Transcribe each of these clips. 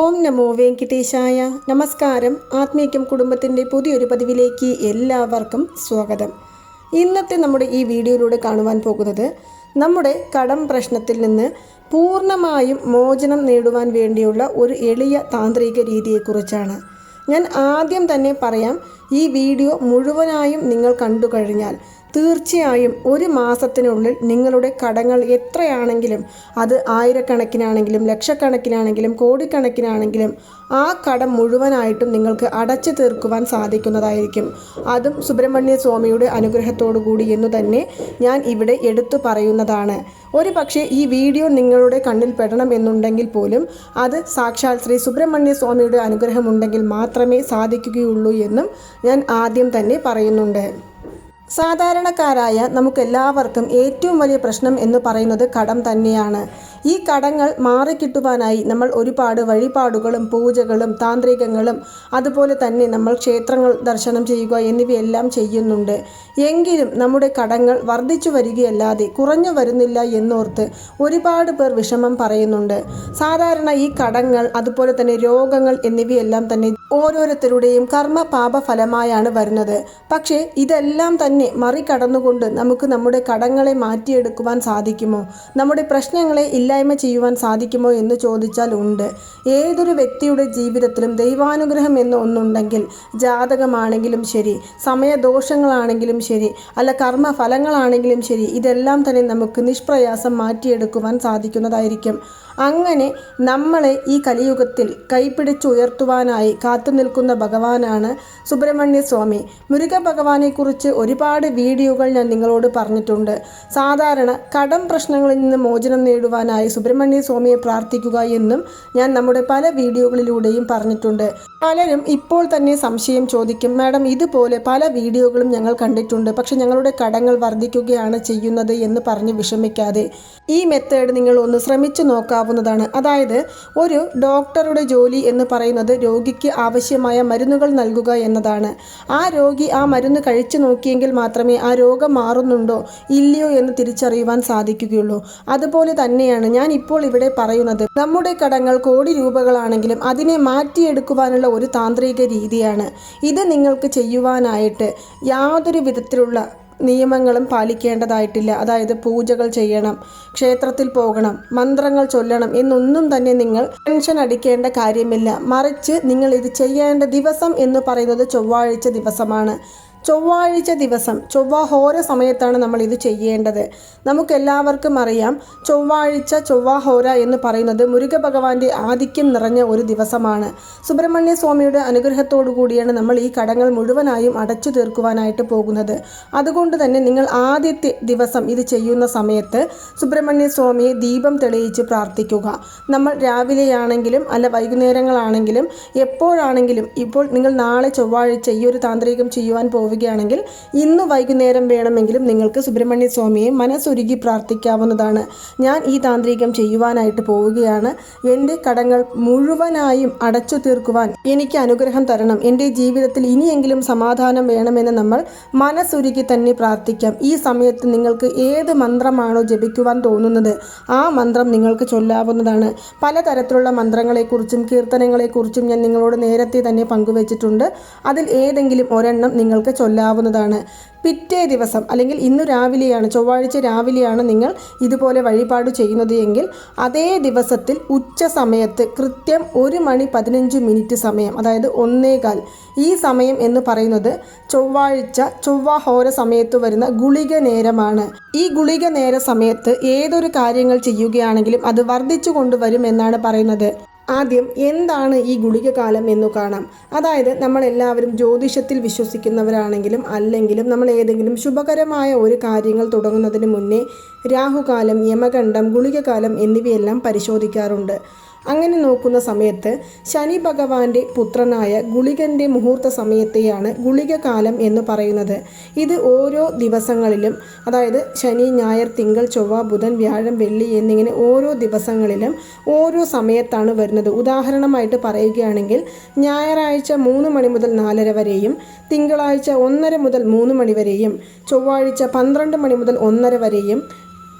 ഓം നമോ വെങ്കിട്ടേശായ. നമസ്കാരം. ആത്മീയം കുടുംബത്തിന്റെ പുതിയൊരു പതിവിലേക്ക് എല്ലാവർക്കും സ്വാഗതം. ഇന്നത്തെ നമ്മുടെ ഈ വീഡിയോയിലൂടെ കാണുവാൻ പോകുന്നത് നമ്മുടെ കടം പ്രശ്നത്തിൽ നിന്ന് പൂർണമായും മോചനം നേടുവാൻ വേണ്ടിയുള്ള ഒരു എളിയ താന്ത്രിക രീതിയെക്കുറിച്ചാണ്. ഞാൻ ആദ്യം തന്നെ പറയാം ഈ വീഡിയോ മുഴുവനായും നിങ്ങൾ കണ്ടു കഴിഞ്ഞാൽ തീർച്ചയായും ഒരു മാസത്തിനുള്ളിൽ നിങ്ങളുടെ കടങ്ങൾ എത്രയാണെങ്കിലും അത് ആയിരക്കണക്കിനാണെങ്കിലും ലക്ഷക്കണക്കിനാണെങ്കിലും കോടിക്കണക്കിനാണെങ്കിലും ആ കടം മുഴുവനായിട്ടും നിങ്ങൾക്ക് അടച്ചു തീർക്കുവാൻ സാധിക്കുന്നതായിരിക്കും. അതും സുബ്രഹ്മണ്യ സ്വാമിയുടെ അനുഗ്രഹത്തോടു കൂടി എന്ന് തന്നെ ഞാൻ ഇവിടെ എടുത്തു പറയുന്നതാണ്. ഒരു പക്ഷേ ഈ വീഡിയോ നിങ്ങളുടെ കണ്ണിൽ പെടണം എന്നുണ്ടെങ്കിൽ പോലും അത് സാക്ഷാൽ ശ്രീ സുബ്രഹ്മണ്യ സ്വാമിയുടെ അനുഗ്രഹമുണ്ടെങ്കിൽ മാത്രമേ സാധിക്കുകയുള്ളൂ എന്നും ഞാൻ ആദ്യം തന്നെ പറയുന്നുണ്ട്. സാധാരണക്കാരായ നമുക്കെല്ലാവർക്കും ഏറ്റവും വലിയ പ്രശ്നം എന്ന് പറയുന്നത് കടം തന്നെയാണ്. ഈ കടങ്ങൾ മാറിക്കിട്ടുവാനായി നമ്മൾ ഒരുപാട് വഴിപാടുകളും പൂജകളും താന്ത്രികങ്ങളും അതുപോലെ തന്നെ നമ്മൾ ക്ഷേത്രങ്ങൾ ദർശനം ചെയ്യുക എന്നിവയെല്ലാം ചെയ്യുന്നുണ്ട്. എങ്കിലും നമ്മുടെ കടങ്ങൾ വർദ്ധിച്ചു വരികയല്ലാതെ കുറഞ്ഞു വരുന്നില്ല എന്നോർത്ത് ഒരുപാട് പേർ വിഷമം പറയുന്നുണ്ട്. സാധാരണ ഈ കടങ്ങൾ അതുപോലെ തന്നെ രോഗങ്ങൾ എന്നിവയെല്ലാം തന്നെ ഓരോരുത്തരുടെയും കർമ്മ പാപ ഫലമായാണ് വരുന്നത്. പക്ഷേ ഇതെല്ലാം തന്നെ മറികടന്നുകൊണ്ട് നമുക്ക് നമ്മുടെ കടങ്ങളെ മാറ്റിയെടുക്കുവാൻ സാധിക്കുമോ? നമ്മുടെ പ്രശ്നങ്ങളെ ഇല്ലായ്മ ചെയ്യുവാൻ സാധിക്കുമോ എന്ന് ചോദിച്ചാൽ ഉണ്ട് ഏതൊരു വ്യക്തിയുടെ ജീവിതത്തിലും ദൈവാനുഗ്രഹം എന്ന് ഒന്നുണ്ടെങ്കിൽ ജാതകമാണെങ്കിലും ശരി സമയദോഷങ്ങളാണെങ്കിലും ശരി അല്ല കർമ്മഫലങ്ങളാണെങ്കിലും ശരി ഇതെല്ലാം തന്നെ നമുക്ക് നിഷ്പ്രയാസം മാറ്റിയെടുക്കുവാൻ സാധിക്കുന്നതായിരിക്കും. അങ്ങനെ നമ്മളെ ഈ കലിയുഗത്തിൽ കൈപ്പിടിച്ചുയർത്തുവാനായി കാത്തു നിൽക്കുന്ന ഭഗവാനാണ് സുബ്രഹ്മണ്യ സ്വാമി മുരുക ഭഗവാനെക്കുറിച്ച് ഒരുപാട് വീഡിയോകൾ ഞാൻ നിങ്ങളോട് പറഞ്ഞിട്ടുണ്ട്. സാധാരണ കടം പ്രശ്നങ്ങളിൽ നിന്ന് മോചനം നേടുവാനായി സുബ്രഹ്മണ്യ സ്വാമിയെ പ്രാർത്ഥിക്കുക എന്നും ഞാൻ നമ്മുടെ പല വീഡിയോകളിലൂടെയും പറഞ്ഞിട്ടുണ്ട്. പലരും ഇപ്പോൾ തന്നെ സംശയം ചോദിക്കും മാഡം ഇതുപോലെ പല വീഡിയോകളും ഞങ്ങൾ കണ്ടിട്ടുണ്ട്. പക്ഷെ ഞങ്ങളുടെ കടങ്ങൾ വർദ്ധിക്കുകയാണ് ചെയ്യുന്നത് എന്ന് പറഞ്ഞ് വിഷമിക്കാതെ. ഈ മെത്തേഡ് നിങ്ങൾ ഒന്ന് ശ്രമിച്ചു നോക്കാവുന്നതാണ് അതായത് ഒരു ഡോക്ടറുടെ ജോലി എന്ന് പറയുന്നത് രോഗിക്ക് ആവശ്യമായ മരുന്നുകൾ നൽകുക എന്നതാണ്. ആ രോഗി ആ മരുന്ന് കഴിച്ചു നോക്കിയെങ്കിൽ മാത്രമേ ആ രോഗം മാറുന്നുണ്ടോ ഇല്ലയോ എന്ന് തിരിച്ചറിയുവാൻ സാധിക്കുകയുള്ളൂ. അതുപോലെ തന്നെയാണ് ഞാൻ ഇപ്പോൾ ഇവിടെ പറയുന്നത്. നമ്മുടെ കടങ്ങൾ കോടി രൂപകളാണെങ്കിലും അതിനെ മാറ്റിയെടുക്കുവാനുള്ള ഒരു താന്ത്രിക രീതിയാണ്. ഇത് നിങ്ങൾക്ക് ചെയ്യുവാനായിട്ട് യാതൊരു വിധത്തിലുള്ള നിയമങ്ങളും പാലിക്കേണ്ടതായിട്ടില്ല. അതായത് പൂജകൾ ചെയ്യണം ക്ഷേത്രത്തിൽ പോകണം മന്ത്രങ്ങൾ ചൊല്ലണം എന്നൊന്നും തന്നെ നിങ്ങൾ ടെൻഷൻ അടിക്കേണ്ട കാര്യമില്ല. മറിച്ച് നിങ്ങൾ ഇത് ചെയ്യേണ്ട ദിവസം എന്ന് പറയുന്നത് ചൊവ്വാഴ്ച ദിവസമാണ്. ചൊവ്വാഴ്ച ദിവസം ചൊവ്വാഹോര സമയത്താണ് നമ്മൾ ഇത് ചെയ്യേണ്ടത്. നമുക്കെല്ലാവർക്കും അറിയാം ചൊവ്വാഴ്ച ചൊവ്വാഹോര എന്ന് പറയുന്നത് മുരുക ഭഗവാന്റെ ആധിക്യം നിറഞ്ഞ ഒരു ദിവസമാണ്. സുബ്രഹ്മണ്യ സ്വാമിയുടെ അനുഗ്രഹത്തോടു കൂടിയാണ് നമ്മൾ ഈ കടങ്ങൾ മുഴുവനായും അടച്ചു തീർക്കുവാനായിട്ട് പോകുന്നത്. അതുകൊണ്ട് തന്നെ നിങ്ങൾ ആദ്യത്തെ ദിവസം ഇത് ചെയ്യുന്ന സമയത്ത് സുബ്രഹ്മണ്യ സ്വാമിയെ ദീപം തെളിയിച്ച് പ്രാർത്ഥിക്കുക. നമ്മൾ രാവിലെയാണെങ്കിലും അല്ല വൈകുന്നേരങ്ങളാണെങ്കിലും എപ്പോഴാണെങ്കിലും ഇപ്പോൾ നിങ്ങൾ നാളെ ചൊവ്വാഴ്ച ഈ ഒരു താന്ത്രികം ചെയ്യുവാൻ പോവുകയാണെങ്കിൽ ഇന്ന് വൈകുന്നേരം വേണമെങ്കിലും നിങ്ങൾക്ക് സുബ്രഹ്മണ്യ സ്വാമിയെ മനസ്സൊരുക്കി പ്രാർത്ഥിക്കാവുന്നതാണ്. ഞാൻ ഈ താന്ത്രികം ചെയ്യുവാനായിട്ട് പോവുകയാണ്. എന്റെ കടങ്ങൾ മുഴുവനായും അടച്ചു തീർക്കുവാൻ എനിക്ക് അനുഗ്രഹം തരണം. എന്റെ ജീവിതത്തിൽ ഇനിയെങ്കിലും സമാധാനം വേണമെന്ന് നമ്മൾ മനസ്സൊരുക്കി തന്നെ പ്രാർത്ഥിക്കാം. ഈ സമയത്ത് നിങ്ങൾക്ക് ഏത് മന്ത്രമാണോ ജപിക്കുവാൻ തോന്നുന്നത് ആ മന്ത്രം നിങ്ങൾക്ക് ചൊല്ലാവുന്നതാണ്. പലതരത്തിലുള്ള മന്ത്രങ്ങളെക്കുറിച്ചും കീർത്തനങ്ങളെക്കുറിച്ചും ഞാൻ നിങ്ങളോട് നേരത്തെ തന്നെ പങ്കുവച്ചിട്ടുണ്ട്. അതിൽ ഏതെങ്കിലും ഒരെണ്ണം നിങ്ങൾക്ക് ചൊല്ലാവുന്നതാണ്. പിറ്റേ ദിവസം അല്ലെങ്കിൽ ഇന്ന് രാവിലെയാണ് ചൊവ്വാഴ്ച രാവിലെയാണ് നിങ്ങൾ ഇതുപോലെ വഴിപാട് ചെയ്യുന്നത് എങ്കിൽ അതേ ദിവസത്തിൽ ഉച്ച സമയത്ത് കൃത്യം ഒരു മണി പതിനഞ്ച് മിനിറ്റ് സമയം അതായത് ഒന്നേകാൽ ഈ സമയം എന്ന് പറയുന്നത് ചൊവ്വാഴ്ച ചൊവ്വാഹോര സമയത്ത് വരുന്ന ഗുളിക നേരമാണ്. ഈ ഗുളിക നേര സമയത്ത് ഏതൊരു കാര്യങ്ങൾ ചെയ്യുകയാണെങ്കിലും അത് വർദ്ധിച്ചു കൊണ്ടുവരും എന്നാണ് പറയുന്നത്. ആദ്യം എന്താണ് ഈ ഗുളികകാലം എന്നു കാണാം. അതായത് നമ്മളെല്ലാവരും ജ്യോതിഷത്തിൽ വിശ്വസിക്കുന്നവരാണെങ്കിലും അല്ലെങ്കിലും നമ്മൾ ഏതെങ്കിലും ശുഭകരമായ ഒരു കാര്യങ്ങൾ തുടങ്ങുന്നതിന് മുന്നേ രാഹുകാലം യമകണ്ഠം ഗുളികകാലം എന്നിവയെല്ലാം പരിശോധിക്കാറുണ്ട്. അങ്ങനെ നോക്കുന്ന സമയത്ത് ശനി ഭഗവാന്റെ പുത്രനായ ഗുളികന്റെ മുഹൂർത്ത സമയത്തെയാണ് ഗുളികകാലം എന്ന് പറയുന്നത്. ഇത് ഓരോ ദിവസങ്ങളിലും അതായത് ശനി ഞായർ തിങ്കൾ ചൊവ്വ ബുധൻ വ്യാഴം വെള്ളി എന്നിങ്ങനെ ഓരോ ദിവസങ്ങളിലും ഓരോ സമയത്താണ് വരുന്നത്. ഉദാഹരണമായിട്ട് പറയുകയാണെങ്കിൽ ഞായറാഴ്ച മൂന്ന് മണി മുതൽ നാലര വരെയും തിങ്കളാഴ്ച ഒന്നര മുതൽ മൂന്ന് മണി വരെയും ചൊവ്വാഴ്ച പന്ത്രണ്ട് മണി മുതൽ ഒന്നര വരെയും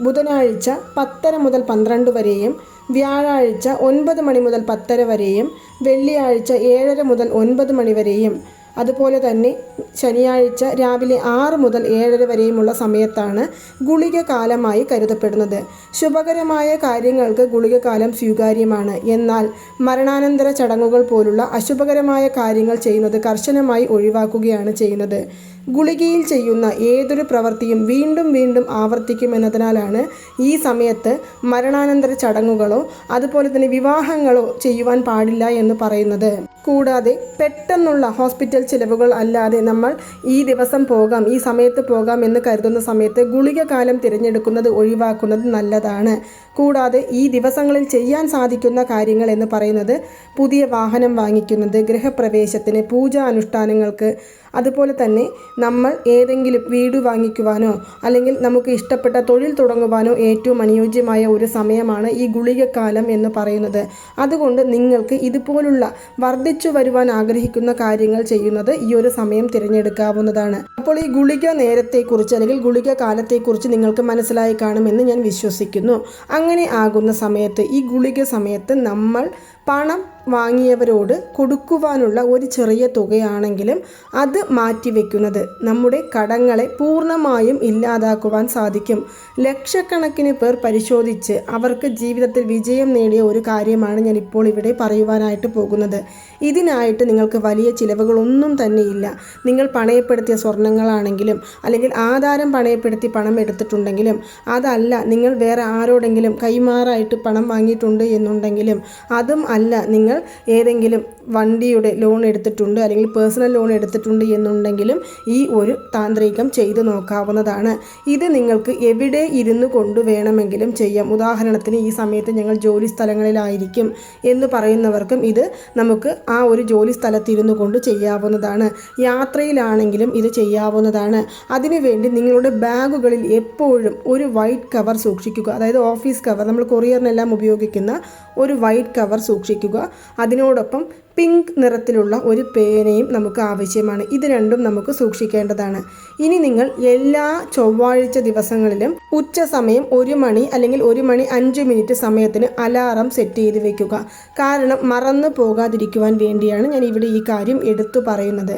ബുധനാഴ്ച പത്തര മുതൽ പന്ത്രണ്ട് വരെയും വ്യാഴാഴ്ച ഒൻപത് മണി മുതൽ പത്തര വരെയും വെള്ളിയാഴ്ച ഏഴര മുതൽ ഒൻപത് മണി വരെയും. അതുപോലെ തന്നെ ശനിയാഴ്ച രാവിലെ ആറ് മുതൽ ഏഴര വരെയുമുള്ള സമയത്താണ് ഗുളിക കാലമായി കരുതപ്പെടുന്നത്. ശുഭകരമായ കാര്യങ്ങൾക്ക് ഗുളിക കാലം സ്വീകാര്യമാണ്. എന്നാൽ മരണാനന്തര ചടങ്ങുകൾ പോലുള്ള അശുഭകരമായ കാര്യങ്ങൾ ചെയ്യുന്നത് കർശനമായി ഒഴിവാക്കുകയാണ് ചെയ്യുന്നത്. ഗുളികയിൽ ചെയ്യുന്ന ഏതൊരു പ്രവൃത്തിയും വീണ്ടും വീണ്ടും ആവർത്തിക്കുമെന്നതിനാലാണ് ഈ സമയത്ത് മരണാനന്തര ചടങ്ങുകളോ അതുപോലെ തന്നെ വിവാഹങ്ങളോ ചെയ്യുവാൻ പാടില്ല എന്ന് പറയുന്നത്. കൂടാതെ പെട്ടെന്നുള്ള ഹോസ്പിറ്റൽ ചിലവുകൾ അല്ലാതെ നമ്മൾ ഈ ദിവസം പോകാം ഈ സമയത്ത് പോകാം എന്ന് കരുതുന്ന സമയത്ത് ഗുളിക കാലം തിരഞ്ഞെടുക്കുന്നത് ഒഴിവാക്കുന്നത് നല്ലതാണ്. കൂടാതെ ഈ ദിവസങ്ങളിൽ ചെയ്യാൻ സാധിക്കുന്ന കാര്യങ്ങൾ എന്ന് പറയുന്നത് പുതിയ വാഹനം വാങ്ങിക്കുന്നത് ഗൃഹപ്രവേശത്തിന് പൂജാ അനുഷ്ഠാനങ്ങൾക്ക്. അതുപോലെ തന്നെ നമ്മൾ ഏതെങ്കിലും വീട് വാങ്ങിക്കുവാനോ അല്ലെങ്കിൽ നമുക്ക് ഇഷ്ടപ്പെട്ട തൊഴിൽ തുടങ്ങുവാനോ ഏറ്റവും അനുയോജ്യമായ ഒരു സമയമാണ് ഈ ഗുളികക്കാലം എന്ന് പറയുന്നത്. അതുകൊണ്ട് നിങ്ങൾക്ക് ഇതുപോലുള്ള വർദ്ധിച്ചു വരുവാൻ ആഗ്രഹിക്കുന്ന കാര്യങ്ങൾ ചെയ്യുന്നത് ഈ ഒരു സമയം തിരഞ്ഞെടുക്കാവുന്നതാണ്. അപ്പോൾ ഈ ഗുളിക നേരത്തെക്കുറിച്ച് അല്ലെങ്കിൽ ഗുളിക കാലത്തെക്കുറിച്ച് നിങ്ങൾക്ക് മനസ്സിലായി കാണുമെന്ന് ഞാൻ വിശ്വസിക്കുന്നു. അങ്ങനെ ആകുന്ന സമയത്ത് ഈ ഗുളിക സമയത്ത് നമ്മൾ പണം വാങ്ങിയവരോട് കൊടുക്കുവാനുള്ള ഒരു ചെറിയ തുകയാണെങ്കിലും അത് മാറ്റിവെക്കുന്നത് നമ്മുടെ കടങ്ങളെ പൂർണമായും ഇല്ലാതാക്കുവാൻ സാധിക്കും. ലക്ഷക്കണക്കിന് പേർ പരിശോധിച്ച് അവർക്ക് ജീവിതത്തിൽ വിജയം നേടിയ ഒരു കാര്യമാണ് ഞാൻ ഇപ്പോൾ ഇവിടെ പറയുവാനായിട്ട് പോകുന്നത്. ഇതിനായിട്ട് നിങ്ങൾക്ക് വലിയ ചിലവുകളൊന്നും തന്നെയില്ല. നിങ്ങൾ പണയപ്പെടുത്തിയ സ്വർണങ്ങളാണെങ്കിലും അല്ലെങ്കിൽ ആധാരം പണയപ്പെടുത്തി പണം എടുത്തിട്ടുണ്ടെങ്കിലും അതല്ല നിങ്ങൾ വേറെ ആരോടെങ്കിലും കൈമാറായിട്ട് പണം വാങ്ങിയിട്ടുണ്ട് എന്നുണ്ടെങ്കിലും അതും അല്ല. നിങ്ങൾ ഏതെങ്കിലും വണ്ടിയുടെ ലോൺ എടുത്തിട്ടുണ്ട് അല്ലെങ്കിൽ പേഴ്സണൽ ലോൺ എടുത്തിട്ടുണ്ട് എന്നുണ്ടെങ്കിലും ഈ ഒരു താന്ത്രികം ചെയ്തു നോക്കാവുന്നതാണ്. ഇത് നിങ്ങൾക്ക് എവിടെ ഇരുന്നു കൊണ്ട് വേണമെങ്കിലും ചെയ്യാം. ഉദാഹരണത്തിന് ഈ സമയത്ത് ഞങ്ങൾ ജോലി സ്ഥലങ്ങളിലായിരിക്കും എന്ന് പറയുന്നവർക്കും ഇത് നമുക്ക് ആ ഒരു ജോലി സ്ഥലത്തിരുന്നു കൊണ്ട് ചെയ്യാവുന്നതാണ്. യാത്രയിലാണെങ്കിലും ഇത് ചെയ്യാവുന്നതാണ്. അതിനുവേണ്ടി നിങ്ങളുടെ ബാഗുകളിൽ എപ്പോഴും ഒരു വൈറ്റ് കവർ സൂക്ഷിക്കുക. അതായത് ഓഫീസ് കവർ നമ്മൾ കൊറിയറിനെല്ലാം ഉപയോഗിക്കുന്ന ഒരു വൈറ്റ് കവർ സൂക്ഷിക്കുക. അതിനോടൊപ്പം പിങ്ക് നിറത്തിലുള്ള ഒരു പേനയും നമുക്ക് ആവശ്യമാണ്. ഇത് രണ്ടും നമുക്ക് സൂക്ഷിക്കേണ്ടതാണ്. ഇനി നിങ്ങൾ എല്ലാ ചൊവ്വാഴ്ച ദിവസങ്ങളിലും ഉച്ച സമയം ഒരു മണി അല്ലെങ്കിൽ ഒരു മണി അഞ്ച് മിനിറ്റ് സമയത്തിന് അലാറം സെറ്റ് ചെയ്ത് വെക്കുക. കാരണം മറന്നു പോകാതിരിക്കുവാൻ വേണ്ടിയാണ് ഞാൻ ഇവിടെ ഈ കാര്യം എടുത്തു പറയുന്നത്.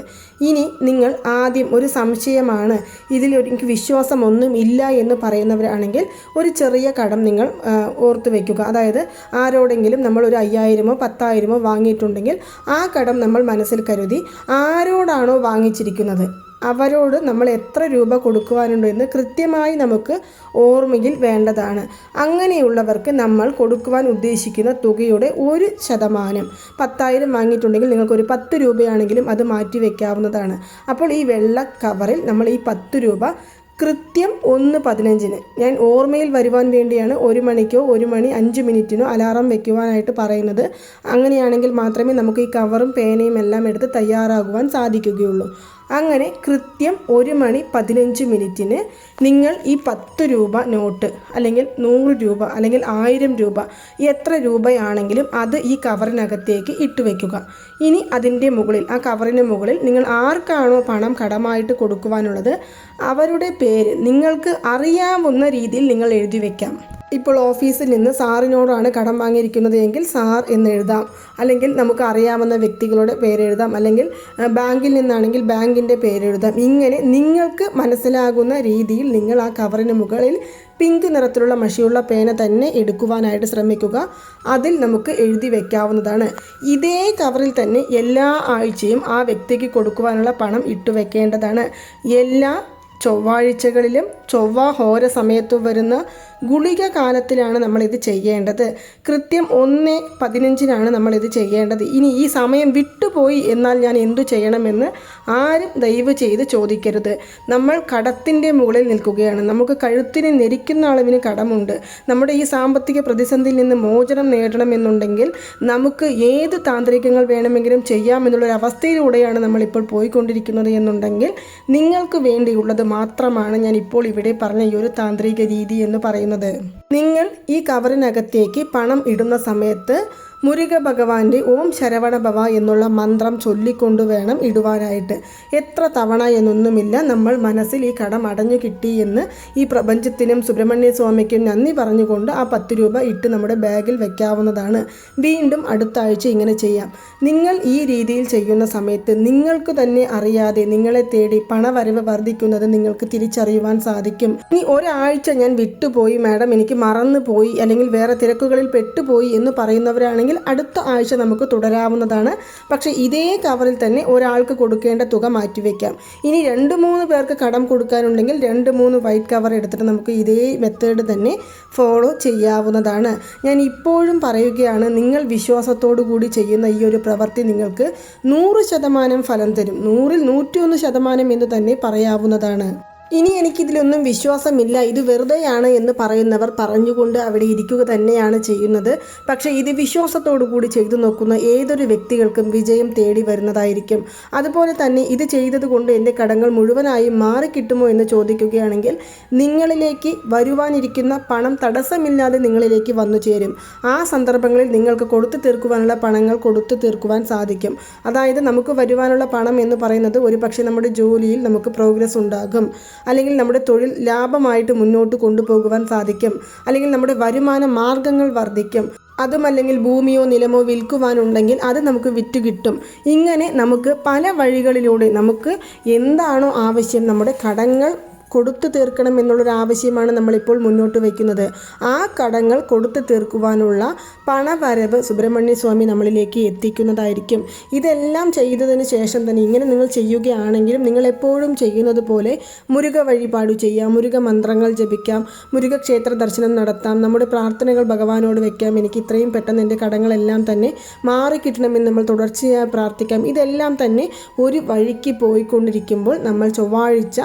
ഇനി നിങ്ങൾ ആദ്യം ഒരു സംശയമാണ്. ഇതിൽ എനിക്ക് വിശ്വാസമൊന്നും ഇല്ല എന്ന് പറയുന്നവരാണെങ്കിൽ ഒരു ചെറിയ കടം നിങ്ങൾ ഓർത്തു വെക്കുക. അതായത് ആരോടെങ്കിലും നമ്മൾ ഒരു അയ്യായിരമോ പത്തായിരമോ വാങ്ങിയിട്ടുണ്ടെങ്കിൽ ആ കടം നമ്മൾ മനസ്സിൽ കരുതി ആരോടാണോ വാങ്ങിച്ചിരിക്കുന്നത്? അവരോട് നമ്മൾ എത്ര രൂപ കൊടുക്കുവാനുണ്ടോ എന്ന് കൃത്യമായി നമുക്ക് ഓർമ്മയിൽ വേണ്ടതാണ്. അങ്ങനെയുള്ളവർക്ക് നമ്മൾ കൊടുക്കുവാൻ ഉദ്ദേശിക്കുന്ന തുകയുടെ ഒരു ശതമാനം. പത്തായിരം വാങ്ങിയിട്ടുണ്ടെങ്കിൽ നിങ്ങൾക്കൊരു പത്ത് രൂപയാണെങ്കിലും അത് മാറ്റി വയ്ക്കാവുന്നതാണ് അപ്പോൾ ഈ വെള്ള കവറിൽ നമ്മൾ ഈ പത്ത് രൂപ കൃത്യം ഒന്ന് പതിനഞ്ചിന്. ഞാൻ ഓർമ്മയിൽ വരുവാൻ വേണ്ടിയാണ് ഒരു മണിക്കോ ഒരു മണി അഞ്ച് മിനിറ്റിനോ അലാറം വെക്കുവാനായിട്ട് പറയുന്നത്. അങ്ങനെയാണെങ്കിൽ മാത്രമേ നമുക്ക് ഈ കവറും പേനയും എല്ലാം എടുത്ത് തയ്യാറാകുവാൻ സാധിക്കുകയുള്ളൂ. അങ്ങനെ കൃത്യം ഒരു മണി പതിനഞ്ച് മിനിറ്റിന് നിങ്ങൾ ഈ പത്ത് രൂപ നോട്ട് അല്ലെങ്കിൽ നൂറ് രൂപ അല്ലെങ്കിൽ ആയിരം രൂപ എത്ര രൂപയാണെങ്കിലും അത് ഈ കവറിനകത്തേക്ക് ഇട്ട് വയ്ക്കുക ഇനി അതിന്റെ മുകളിൽ ആ കവറിന് മുകളിൽ നിങ്ങൾ ആർക്കാണോ പണം കടമായിട്ട് കൊടുക്കുവാനുള്ളത് അവരുടെ പേര് നിങ്ങൾക്ക് അറിയാവുന്ന രീതിയിൽ നിങ്ങൾ എഴുതി വയ്ക്കാം ഇപ്പോൾ ഓഫീസിൽ നിന്ന് സാറിനോടാണ് കടം വാങ്ങിയിരിക്കുന്നത് എങ്കിൽ സാർ എന്ന് എഴുതാം. അല്ലെങ്കിൽ നമുക്ക് അറിയാവുന്ന വ്യക്തികളുടെ പേരെഴുതാം അല്ലെങ്കിൽ ബാങ്കിൽ നിന്നാണെങ്കിൽ ബാങ്കിന്റെ പേരെഴുതാം ഇങ്ങനെ നിങ്ങൾക്ക് മനസ്സിലാകുന്ന രീതിയിൽ നിങ്ങൾ ആ കവറിന് മുകളിൽ പിങ്ക് നിറത്തിലുള്ള മഷിയുള്ള പേന തന്നെ എടുക്കുവാനായിട്ട് ശ്രമിക്കുക. അതിൽ നമുക്ക് എഴുതി വെക്കാവുന്നതാണ്. ഇതേ കവറിൽ തന്നെ എല്ലാ ആഴ്ചയും ആ വ്യക്തിക്ക് കൊടുക്കുവാനുള്ള പണം ഇട്ടു വെക്കേണ്ടതാണ്. എല്ലാ ചൊവ്വാഴ്ചകളിലും ചൊവ്വ ഹോര സമയത്ത് വരുന്ന ഗുളിക കാലത്തിലാണ് നമ്മളിത് ചെയ്യേണ്ടത്. കൃത്യം ഒന്ന് പതിനഞ്ചിനാണ് നമ്മളിത് ചെയ്യേണ്ടത്. ഇനി ഈ സമയം വിട്ടുപോയി എന്നാൽ ഞാൻ എന്തു ചെയ്യണമെന്ന് ആരും ദയവ് ചെയ്ത് ചോദിക്കരുത്. നമ്മൾ കടത്തിന്റെ മുകളിൽ നിൽക്കുകയാണ്. നമുക്ക് കഴുത്തിന് നെരിക്കുന്ന അളവിന് കടമുണ്ട്. നമ്മുടെ ഈ സാമ്പത്തിക പ്രതിസന്ധിയിൽ നിന്ന് മോചനം നേടണമെന്നുണ്ടെങ്കിൽ നമുക്ക് ഏത് താന്ത്രികങ്ങൾ വേണമെങ്കിലും ചെയ്യാമെന്നുള്ളൊരു അവസ്ഥയിലൂടെയാണ് നമ്മളിപ്പോൾ പോയിക്കൊണ്ടിരിക്കുന്നത് എന്നുണ്ടെങ്കിൽ നിങ്ങൾക്ക് വേണ്ടിയുള്ളത് മാത്രമാണ് ഞാൻ ഇപ്പോൾ ഇവിടെ പറഞ്ഞ ഈ ഒരു താന്ത്രിക രീതി എന്ന് പറയുന്നത്. നിങ്ങൾ ഈ കവറിനകത്തേക്ക് പണം ഇടുന്ന സമയത്ത് മുരുക ഭഗവാന്റെ ഓം ശരവണ ഭവ എന്നുള്ള മന്ത്രം ചൊല്ലിക്കൊണ്ട് വേണം ഇടുവാനായിട്ട്. എത്ര തവണ എന്നൊന്നുമില്ല നമ്മൾ മനസ്സിൽ ഈ കടം അടഞ്ഞു കിട്ടി എന്ന് ഈ പ്രപഞ്ചത്തിനും സുബ്രഹ്മണ്യ സ്വാമിക്കും നന്ദി പറഞ്ഞുകൊണ്ട് ആ പത്ത് രൂപ ഇട്ട് നമ്മുടെ ബാഗിൽ വെക്കാവുന്നതാണ്. വീണ്ടും അടുത്ത ആഴ്ച ഇങ്ങനെ ചെയ്യാം. നിങ്ങൾ ഈ രീതിയിൽ ചെയ്യുന്ന സമയത്ത് നിങ്ങൾക്ക് തന്നെ അറിയാതെ നിങ്ങളെ തേടി പണവരവ് വർദ്ധിക്കുന്നത് നിങ്ങൾക്ക് തിരിച്ചറിയുവാൻ സാധിക്കും. ഇനി ഒരാഴ്ച ഞാൻ വിട്ടുപോയി മാഡം എനിക്ക് മറന്നു പോയി അല്ലെങ്കിൽ വേറെ തിരക്കുകളിൽ പെട്ടുപോയി എന്ന് പറയുന്നവരാണെങ്കിൽ അടുത്ത ആഴ്ച നമുക്ക് തുടരാവുന്നതാണ്. പക്ഷേ ഇതേ കവറിൽ തന്നെ ഒരാൾക്ക് കൊടുക്കേണ്ട തുക മാറ്റിവെക്കാം ഇനി രണ്ട് മൂന്ന് പേർക്ക് കടം കൊടുക്കാനുണ്ടെങ്കിൽ രണ്ട് മൂന്ന് വൈറ്റ് കവർ എടുത്തിട്ട് നമുക്ക് ഇതേ മെത്തേഡ് തന്നെ ഫോളോ ചെയ്യാവുന്നതാണ്. ഞാൻ ഇപ്പോഴും പറയുകയാണ് നിങ്ങൾ വിശ്വാസത്തോടു കൂടി ചെയ്യുന്ന ഈ ഒരു പ്രവൃത്തി നിങ്ങൾക്ക് നൂറ് ശതമാനം ഫലം തരും. നൂറിൽ നൂറ്റിയൊന്ന് ശതമാനം എന്ന് തന്നെ പറയാവുന്നതാണ്. ഇനി എനിക്കിതിലൊന്നും വിശ്വാസമില്ല. ഇത് വെറുതെയാണ് എന്ന് പറയുന്നവർ പറഞ്ഞുകൊണ്ട് അവിടെ ഇരിക്കുക തന്നെയാണ് ചെയ്യുന്നത്. പക്ഷേ ഇത് വിശ്വാസത്തോടു കൂടി ചെയ്തു നോക്കുന്ന ഏതൊരു വ്യക്തികൾക്കും വിജയം തേടി വരുന്നതായിരിക്കും. അതുപോലെ തന്നെ ഇത് ചെയ്തതുകൊണ്ട് എന്റെ കടങ്ങൾ മുഴുവനായും മാറിക്കിട്ടുമോ എന്ന് ചോദിക്കുകയാണെങ്കിൽ നിങ്ങളിലേക്ക് വരുവാനിരിക്കുന്ന പണം തടസ്സമില്ലാതെ നിങ്ങളിലേക്ക് വന്നു ചേരും. ആ സന്ദർഭങ്ങളിൽ നിങ്ങൾക്ക് കൊടുത്തു തീർക്കുവാനുള്ള പണങ്ങൾ കൊടുത്തു തീർക്കുവാൻ സാധിക്കും. അതായത് നമുക്ക് വരുവാനുള്ള പണം എന്ന് പറയുന്നത് ഒരു നമ്മുടെ ജോലിയിൽ നമുക്ക് പ്രോഗ്രസ് ഉണ്ടാകും. അല്ലെങ്കിൽ നമ്മുടെ തൊഴിൽ ലാഭമായിട്ട് മുന്നോട്ട് കൊണ്ടുപോകുവാൻ സാധിക്കും. അല്ലെങ്കിൽ നമ്മുടെ വരുമാന മാർഗങ്ങൾ വർദ്ധിക്കും. അതുമല്ലെങ്കിൽ ഭൂമിയോ നിലമോ വിൽക്കുവാനുണ്ടെങ്കിൽ അത് നമുക്ക് വിറ്റ് കിട്ടും. ഇങ്ങനെ നമുക്ക് പല വഴികളിലൂടെ നമുക്ക് എന്താണോ ആവശ്യം നമ്മുടെ കടങ്ങൾ കൊടുത്തു തീർക്കണം എന്നുള്ളൊരാവശ്യമാണ് നമ്മളിപ്പോൾ മുന്നോട്ട് വയ്ക്കുന്നത് ആ കടങ്ങൾ കൊടുത്തു തീർക്കുവാനുള്ള പണവരവ് സുബ്രഹ്മണ്യ സ്വാമി നമ്മളിലേക്ക് എത്തിക്കുന്നതായിരിക്കും. ഇതെല്ലാം ചെയ്തതിന് ശേഷം തന്നെ ഇങ്ങനെ നിങ്ങൾ ചെയ്യുകയാണെങ്കിലും നിങ്ങൾ എപ്പോഴും ചെയ്യുന്നത് പോലെ മുരുക വഴിപാട് ചെയ്യാം മുരുക മന്ത്രങ്ങൾ ജപിക്കാം മുരുക ക്ഷേത്ര ദർശനം നടത്താം നമ്മുടെ പ്രാർത്ഥനകൾ ഭഗവാനോട് വെക്കാം എനിക്ക് ഇത്രയും പെട്ടെന്ന് എന്റെ കടങ്ങളെല്ലാം തന്നെ മാറിക്കിട്ടണമെന്ന് നമ്മൾ തുടർച്ചയായി പ്രാർത്ഥിക്കാം. ഇതെല്ലാം തന്നെ ഒരു വഴിക്ക് പോയിക്കൊണ്ടിരിക്കുമ്പോൾ നമ്മൾ ചൊവ്വാഴ്ച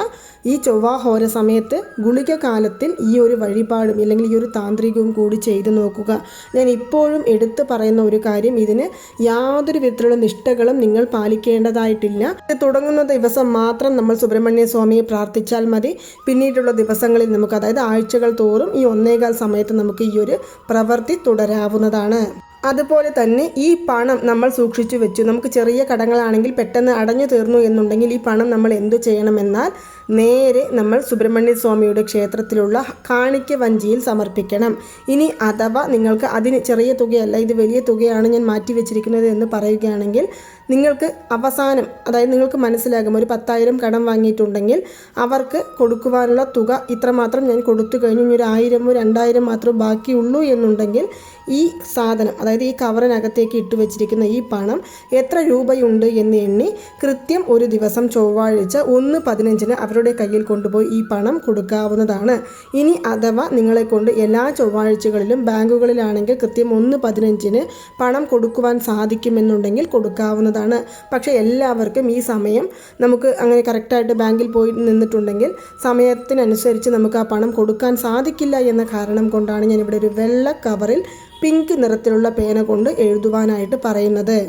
ഈ ചൊവ്വാഹോര സമയത്ത് ഗുളിക കാലത്തിൽ ഈ ഒരു വഴിപാടും അല്ലെങ്കിൽ ഈ ഒരു താന്ത്രികവും കൂടി ചെയ്തു നോക്കുക. ഞാൻ ഇപ്പോഴും എടുത്തു പറയുന്ന ഒരു കാര്യം ഇതിന് യാതൊരു വിധത്തിലുള്ള നിഷ്ഠകളും നിങ്ങൾ പാലിക്കേണ്ടതായിട്ടില്ല. തുടങ്ങുന്ന ദിവസം മാത്രം നമ്മൾ സുബ്രഹ്മണ്യ സ്വാമിയെ പ്രാർത്ഥിച്ചാൽ മതി. പിന്നീടുള്ള ദിവസങ്ങളിൽ നമുക്ക് അതായത് ആഴ്ചകൾ തോറും ഈ ഒന്നേകാൽ സമയത്ത് നമുക്ക് ഈ ഒരു പ്രവൃത്തി തുടരാവുന്നതാണ്. അതുപോലെ തന്നെ ഈ പണം നമ്മൾ സൂക്ഷിച്ചു വെച്ചു. നമുക്ക് ചെറിയ കടങ്ങളാണെങ്കിൽ പെട്ടെന്ന് അടഞ്ഞു തീർന്നു എന്നുണ്ടെങ്കിൽ ഈ പണം നമ്മൾ എന്തു ചെയ്യണമെന്നാൽ നേരെ നമ്മൾ സുബ്രഹ്മണ്യ സ്വാമിയുടെ ക്ഷേത്രത്തിലുള്ള കാണിക്ക വഞ്ചിയിൽ സമർപ്പിക്കണം. ഇനി അഥവാ നിങ്ങൾക്ക് അതിന് ചെറിയ തുകയല്ല ഇത് വലിയ തുകയാണ് ഞാൻ മാറ്റി വെച്ചിരിക്കുന്നത് എന്ന് പറയുകയാണെങ്കിൽ നിങ്ങൾക്ക് അവസാനം അതായത് നിങ്ങൾക്ക് മനസ്സിലാകും ഒരു പത്തായിരം കടം വാങ്ങിയിട്ടുണ്ടെങ്കിൽ അവർക്ക് കൊടുക്കുവാനുള്ള തുക ഇത്രമാത്രം ഞാൻ കൊടുത്തു കഴിഞ്ഞു ഇനി ഒരു ആയിരമോ രണ്ടായിരം മാത്രം ബാക്കിയുള്ളൂ എന്നുണ്ടെങ്കിൽ ഈ സാധനം അതായത് ഈ കവറിനകത്തേക്ക് ഇട്ട് വെച്ചിരിക്കുന്ന ഈ പണം എത്ര രൂപയുണ്ട് എന്ന് എണ്ണി കൃത്യം ഒരു ദിവസം ചൊവ്വാഴ്ച ഒന്ന് പതിനഞ്ചിന് അവരുടെ കയ്യിൽ കൊണ്ടുപോയി ഈ പണം കൊടുക്കാവുന്നതാണ്. ഇനി അഥവാ നിങ്ങളെ കൊണ്ട് എല്ലാ ചൊവ്വാഴ്ചകളിലും ബാങ്കുകളിലാണെങ്കിൽ കൃത്യം ഒന്ന് പതിനഞ്ചിന് പണം കൊടുക്കുവാൻ സാധിക്കുമെന്നുണ്ടെങ്കിൽ കൊടുക്കാവുന്നതാണ്. പക്ഷേ എല്ലാവർക്കും ഈ സമയം നമുക്ക് അങ്ങനെ കറക്റ്റായിട്ട് ബാങ്കിൽ പോയി നിന്നിട്ടുണ്ടെങ്കിൽ സമയത്തിനനുസരിച്ച് നമുക്ക് ആ പണം കൊടുക്കാൻ സാധിക്കില്ല എന്ന കാരണം കൊണ്ടാണ് ഞാനിവിടെ ഒരു വെള്ള കവറിൽ പിങ്ക് നിറത്തിലുള്ള പേന കൊണ്ട് എഴുതുവാനായിട്ട് പറയുന്നത്.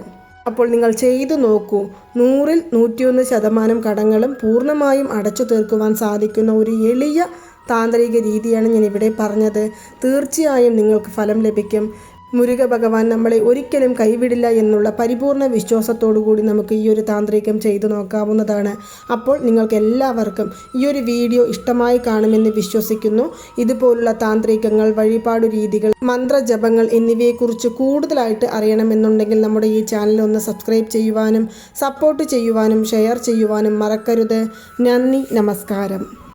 അപ്പോൾ നിങ്ങൾ ചെയ്തു നോക്കൂ. നൂറിൽ നൂറ്റിയൊന്ന് ശതമാനം കടങ്ങളും പൂർണമായും അടച്ചു തീർക്കുവാൻ സാധിക്കുന്ന ഒരു എളിയ താന്ത്രിക രീതിയാണ് ഞാൻ ഇവിടെ പറഞ്ഞത്. തീർച്ചയായും നിങ്ങൾക്ക് ഫലം ലഭിക്കും. മുരുക ഭഗവാൻ നമ്മളെ ഒരിക്കലും കൈവിടില്ല എന്നുള്ള പരിപൂർണ കൂടി നമുക്ക് ഈ ഒരു താന്ത്രികം ചെയ്തു നോക്കാവുന്നതാണ്. അപ്പോൾ നിങ്ങൾക്ക് എല്ലാവർക്കും ഈ ഒരു വീഡിയോ ഇഷ്ടമായി കാണുമെന്ന് വിശ്വസിക്കുന്നു. ഇതുപോലുള്ള താന്ത്രികങ്ങൾ വഴിപാടു രീതികൾ മന്ത്രജപങ്ങൾ എന്നിവയെക്കുറിച്ച് കൂടുതലായിട്ട് അറിയണമെന്നുണ്ടെങ്കിൽ നമ്മുടെ ഈ ചാനൽ ഒന്ന് സബ്സ്ക്രൈബ് ചെയ്യുവാനും സപ്പോർട്ട് ചെയ്യുവാനും ഷെയർ ചെയ്യുവാനും മറക്കരുത്. നന്ദി നമസ്കാരം.